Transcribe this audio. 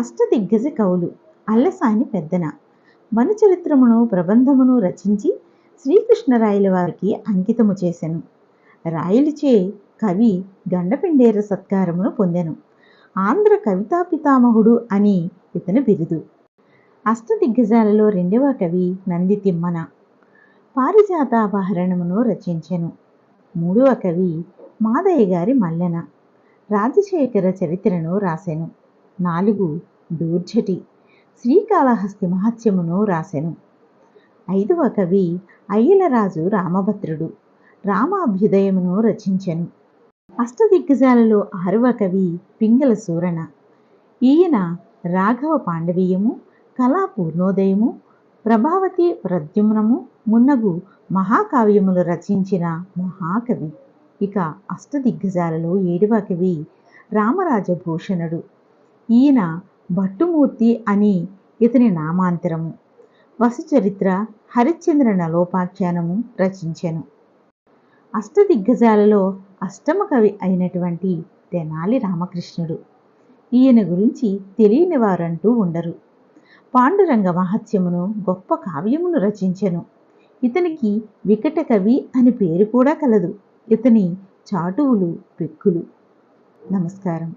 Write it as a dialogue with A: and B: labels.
A: అష్టదిగ్గజ కవులు అల్లసాని పెద్దన. వనచరిత్రమును ప్రబంధమును రచించి శ్రీకృష్ణరాయల వారికి అంకితము చేసెను. రాయలచే కవి గండపిండేర సత్కారమును పొందెను. ఆంధ్ర కవితా పితామహుడు అని ఇతని బిరుదు. అష్టదిగ్గజాలలో రెండవ కవి నంది తిమ్మన పారిజాతాపహరణమును రచించెను. మూడవ కవి మాదయ్య గారి మల్లెన. రాజశేఖర చరిత్రను రాశాను నాలుగు దూర్జటి శ్రీకాళహస్తి మహత్యమును రాసెను. ఐదవ కవి అయ్యలరాజు రామభద్రుడు రామాభ్యుదయమును రచించెను. అష్టదిగ్గజాలలో ఆరవ కవి పింగళ సూరణ ఈయన రాఘవ పాండవీయము కళా పూర్ణోదయము ప్రభావతి ప్రద్యుమ్నము మున్నగు మహాకావ్యములు రచించిన మహాకవి. ఇక అష్టదిగ్గజాలలో ఏడవ కవి రామరాజభూషణుడు. ఈయన భట్టుమూర్తి అని ఇతని నామాంతరము. వసుచరిత్ర హరిశ్చంద్ర నలోపాఖ్యానము రచించెను. అష్టదిగ్గజాలలో అష్టమ కవి అయినటువంటి తెనాలి రామకృష్ణుడు. ఈయన గురించి తెలియని వారంటూ ఉండరు. పాండురంగ మహత్యమును గొప్ప కావ్యమును రచించెను. ఇతనికి వికట కవి అని పేరు కూడా కలదు. ఇతని చాటువులు పెక్కులు. నమస్కారం.